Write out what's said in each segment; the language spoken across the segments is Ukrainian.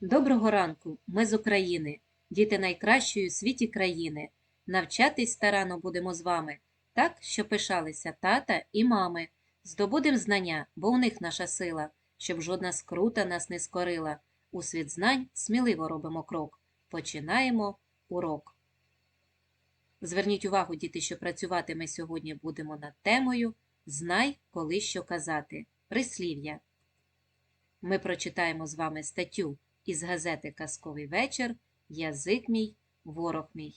Доброго ранку, ми з України, діти найкращої у світі країни. Навчатись старано будемо з вами, так, що пишалися тата і мами. Здобудем знання, бо у них наша сила, щоб жодна скрута нас не скорила. У світ знань сміливо робимо крок. Починаємо урок. Зверніть увагу, діти, що працювати ми сьогодні будемо над темою Знай, коли що казати. Прислів'я. Ми прочитаємо з вами статтю із газети Казковий вечір Язик мій, ворог мій.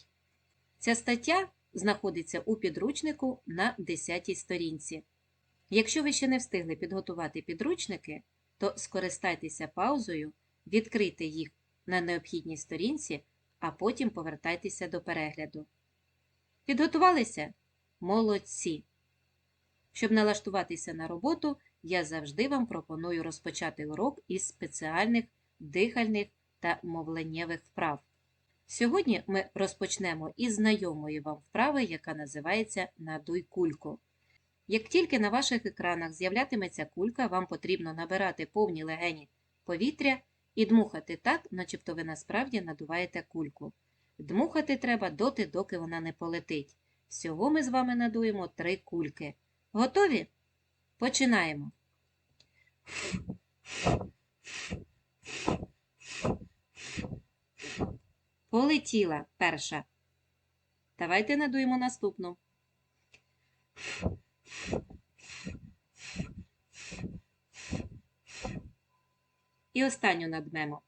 Ця стаття знаходиться у підручнику на 10 сторінці. Якщо ви ще не встигли підготувати підручники, то скористайтеся паузою, відкрийте їх на необхідній сторінці, а потім повертайтеся до перегляду. Підготувалися? Молодці! Щоб налаштуватися на роботу, я завжди вам пропоную розпочати урок із спеціальних дихальних та мовленнєвих вправ. Сьогодні ми розпочнемо із знайомої вам вправи, яка називається Надуй кульку. Як тільки на ваших екранах з'являтиметься кулька, вам потрібно набирати повні легені повітря і дмухати так, начебто ви насправді надуваєте кульку. Дмухати треба доти, доки вона не полетить. Всього ми з вами надуємо три кульки. Готові? Починаємо. Полетіла перша. Давайте надуємо наступну. І останню надмемо.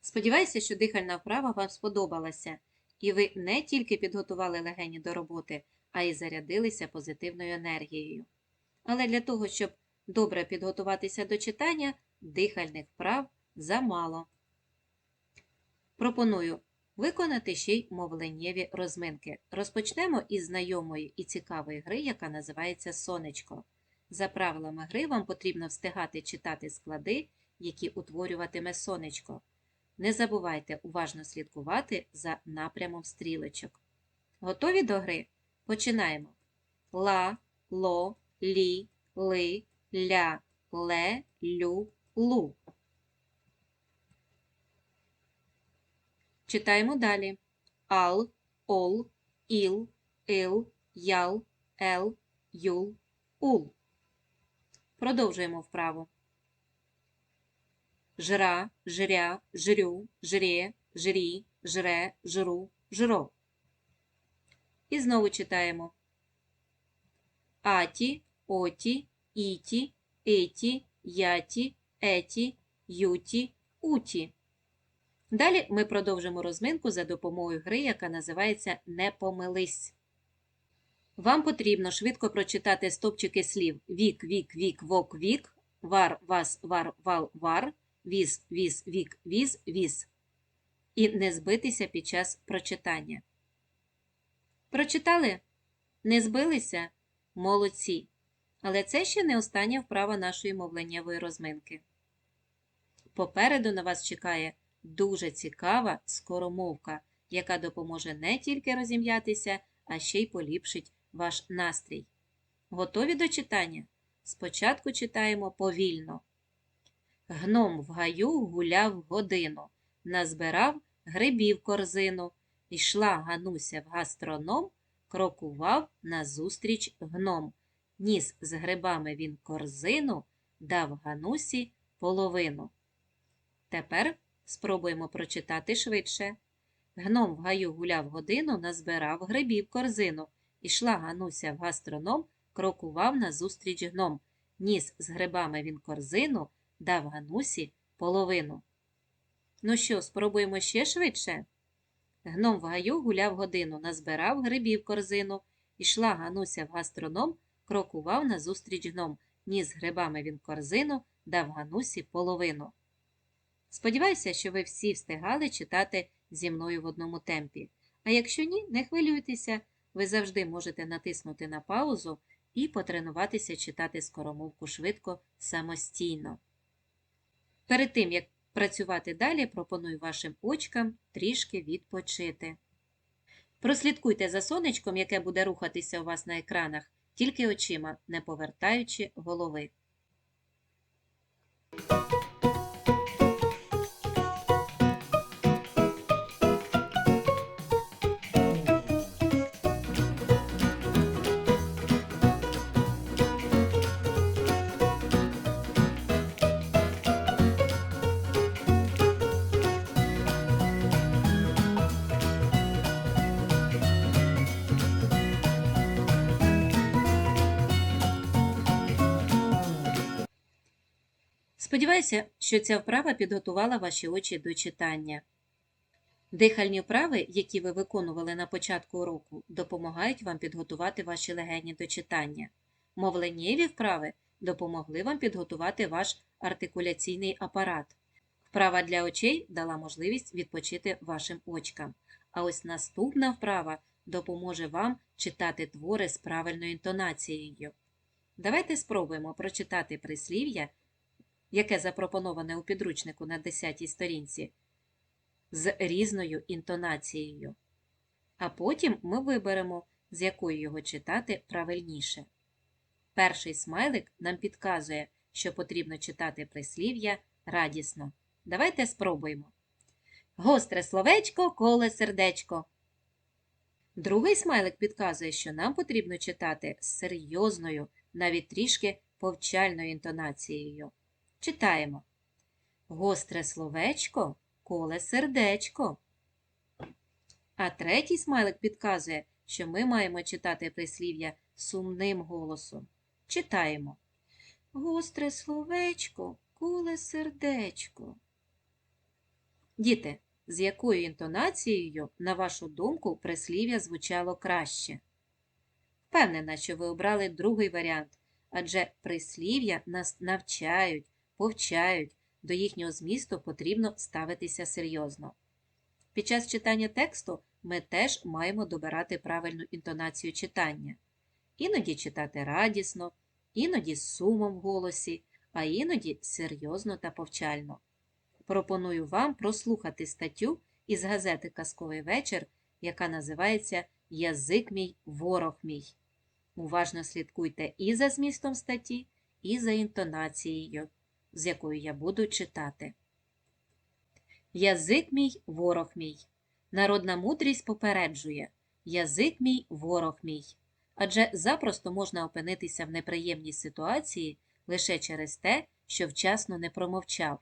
Сподіваюся, що дихальна вправа вам сподобалася, і ви не тільки підготували легені до роботи, а й зарядилися позитивною енергією. Але для того, щоб добре підготуватися до читання, дихальних вправ замало. Пропоную виконати ще й мовленнєві розминки. Розпочнемо із знайомої і цікавої гри, яка називається Сонечко. За правилами гри вам потрібно встигати читати склади, які утворюватиме сонечко. Не забувайте уважно слідкувати за напрямом стрілочок. Готові до гри? Починаємо. Ла, ло, лі, ли, ля, ле, лю, лу. Читаємо далі. Ал, ол, іл, ил, ял, ел, юл, ул. Продовжуємо вправу. Жра, жря, жрю, жре, жрі, жре, жру, жро. І знову читаємо. Аті, оті, іті, еті, яті, еті, юті, уті. Далі ми продовжимо розминку за допомогою гри, яка називається Не помились. Вам потрібно швидко прочитати стопчики слів вік, вік, вік, вок, вік, вар, вас, вар, вал, вар, віз, віз, вік, віз, віз. І не збитися під час прочитання. Прочитали? Не збилися? Молодці. Але це ще не остання вправа нашої мовленнєвої розминки. Попереду на вас чекає дуже цікава скоромовка, яка допоможе не тільки розім'ятися, а ще й поліпшить ваш настрій. Готові до читання? Спочатку читаємо повільно. Гном в гаю гуляв годину, назбирав грибів корзину. Йшла Гануся в гастроном, крокував назустріч гном. Ніс з грибами він корзину, дав Ганусі половину. Тепер спробуємо прочитати швидше. Гном в гаю гуляв годину, назбирав грибів корзину. Ішла Гануся в гастроном, крокував назустріч гном. Ніс з грибами він корзину, дав Ганусі половину. Ну що, спробуємо ще швидше? Гном в гаю гуляв годину, назбирав грибів корзину. Ішла Гануся в гастроном, крокував назустріч гном. Ніс грибами він корзину, дав Ганусі половину. Сподіваюся, що ви всі встигали читати зі мною в одному темпі. А якщо ні, не хвилюйтеся, ви завжди можете натиснути на паузу і потренуватися читати скоромовку швидко самостійно. Перед тим, як працювати далі, пропоную вашим очкам трішки відпочити. Прослідкуйте за сонечком, яке буде рухатися у вас на екранах, тільки очима, не повертаючи голови. Сподіваюся, що ця вправа підготувала ваші очі до читання. Дихальні вправи, які ви виконували на початку уроку, допомагають вам підготувати ваші легені до читання. Мовленнєві вправи допомогли вам підготувати ваш артикуляційний апарат. Вправа для очей дала можливість відпочити вашим очкам. А ось наступна вправа допоможе вам читати твори з правильною інтонацією. Давайте спробуємо прочитати прислів'я яке запропоноване у підручнику на 10-й сторінці, з різною інтонацією. А потім ми виберемо, з якою його читати правильніше. Перший смайлик нам підказує, що потрібно читати прислів'я радісно. Давайте спробуємо. Гостре словечко, коле сердечко. Другий смайлик підказує, що нам потрібно читати з серйозною, навіть трішки повчальною інтонацією. Читаємо. Гостре словечко, коле сердечко. А третій смайлик підказує, що ми маємо читати прислів'я сумним голосом. Читаємо. Гостре словечко, коле сердечко. Діти, з якою інтонацією, на вашу думку, прислів'я звучало краще? Впевнена, що ви обрали другий варіант, адже прислів'я нас навчають, повчають, до їхнього змісту потрібно ставитися серйозно. Під час читання тексту ми теж маємо добирати правильну інтонацію читання. Іноді читати радісно, іноді з сумом в голосі, а іноді серйозно та повчально. Пропоную вам прослухати статтю із газети Казковий вечір, яка називається Язик мій, ворог мій. Уважно слідкуйте і за змістом статті, і за інтонацією з якою я буду читати. Язик мій ворог мій. Народна мудрість попереджує Язик мій ворог мій. Адже запросто можна опинитися в неприємній ситуації лише через те, що вчасно не промовчав.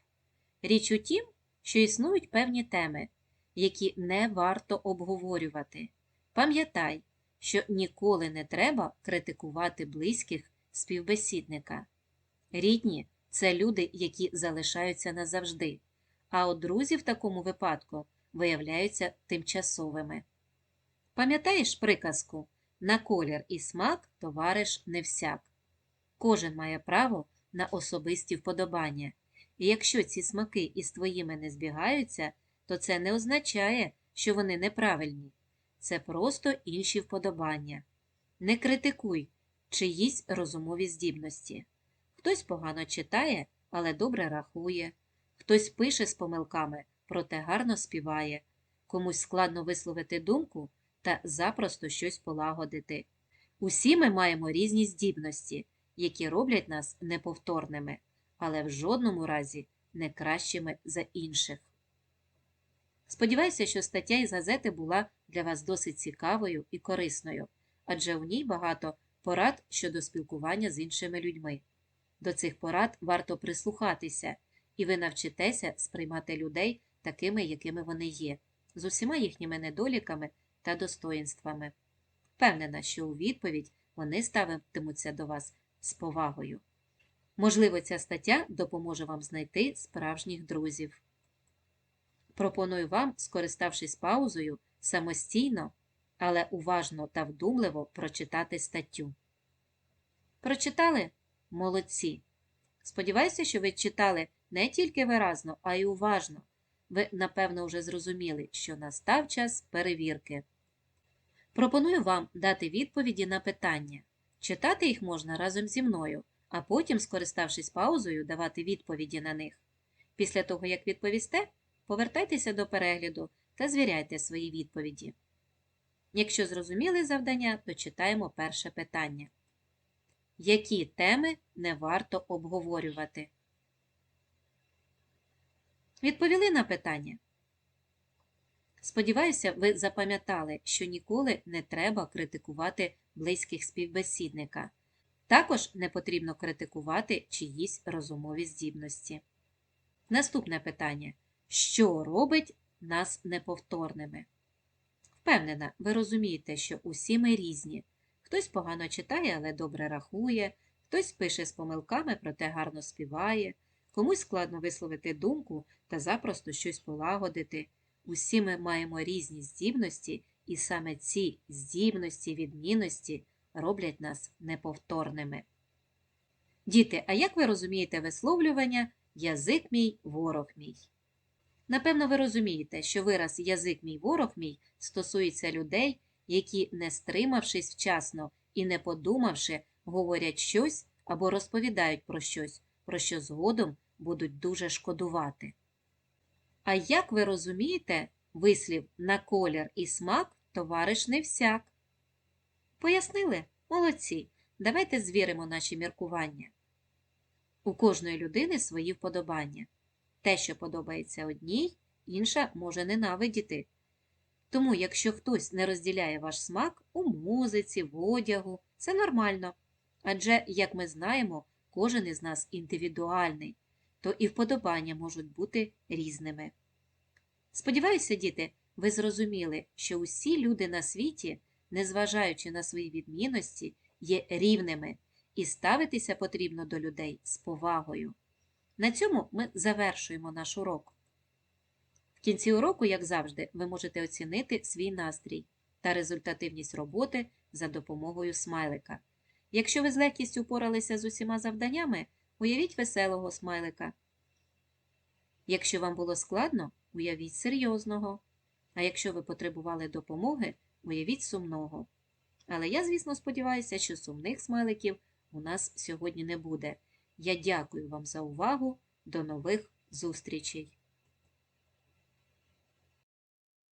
Річ у тім, що існують певні теми, які не варто обговорювати. Пам'ятай, що ніколи не треба критикувати близьких співбесідника. Рідні це люди, які залишаються назавжди, а от друзі в такому випадку виявляються тимчасовими. Пам'ятаєш приказку на колір і смак товариш не всяк. Кожен має право на особисті вподобання, і якщо ці смаки із твоїми не збігаються, то це не означає, що вони неправильні. Це просто інші вподобання. Не критикуй чиїсь розумові здібності. Хтось погано читає, але добре рахує, хтось пише з помилками, проте гарно співає, комусь складно висловити думку та запросто щось полагодити. Усі ми маємо різні здібності, які роблять нас неповторними, але в жодному разі не кращими за інших. Сподіваюся, що стаття із газети була для вас досить цікавою і корисною, адже у ній багато порад щодо спілкування з іншими людьми. До цих порад варто прислухатися, і ви навчитеся сприймати людей такими, якими вони є, з усіма їхніми недоліками та достоїнствами. Впевнена, що у відповідь вони ставитимуться до вас з повагою. Можливо, ця стаття допоможе вам знайти справжніх друзів. Пропоную вам, скориставшись паузою, самостійно, але уважно та вдумливо прочитати статтю. Прочитали? Молодці! Сподіваюся, що ви читали не тільки виразно, а й уважно. Ви, напевно, вже зрозуміли, що настав час перевірки. Пропоную вам дати відповіді на питання. Читати їх можна разом зі мною, а потім, скориставшись паузою, давати відповіді на них. Після того, як відповісте, повертайтеся до перегляду та звіряйте свої відповіді. Якщо зрозуміли завдання, то читаємо перше питання. Які теми не варто обговорювати? Відповіли на питання. Сподіваюся, ви запам'ятали, що ніколи не треба критикувати близьких співбесідника. Також не потрібно критикувати чиїсь розумові здібності. Наступне питання. Що робить нас неповторними? Впевнена, ви розумієте, що усі ми різні. Хтось погано читає, але добре рахує, хтось пише з помилками, проте гарно співає, комусь складно висловити думку та запросто щось полагодити. Усі ми маємо різні здібності, і саме ці здібності, відмінності роблять нас неповторними. Діти, а як ви розумієте висловлювання язик мій, ворог мій? Напевно, ви розумієте, що вираз язик мій, ворог мій стосується людей, які, не стримавшись вчасно і не подумавши, говорять щось або розповідають про щось, про що згодом будуть дуже шкодувати. А як ви розумієте вислів на колір і смак товариш не всяк? Пояснили? Молодці. Давайте звіримо наші міркування. У кожної людини свої вподобання. Те, що подобається одній, інша може ненавидіти. Тому, якщо хтось не розділяє ваш смак у музиці, в одягу, це нормально. Адже, як ми знаємо, кожен із нас індивідуальний, то і вподобання можуть бути різними. Сподіваюся, діти, ви зрозуміли, що усі люди на світі, незважаючи на свої відмінності, є рівними, і ставитися потрібно до людей з повагою. На цьому ми завершуємо наш урок. В кінці уроку, як завжди, ви можете оцінити свій настрій та результативність роботи за допомогою смайлика. Якщо ви з легкістю впоралися з усіма завданнями, уявіть веселого смайлика. Якщо вам було складно, уявіть серйозного. А якщо ви потребували допомоги, уявіть сумного. Але я, звісно, сподіваюся, що сумних смайликів у нас сьогодні не буде. Я дякую вам за увагу. До нових зустрічей!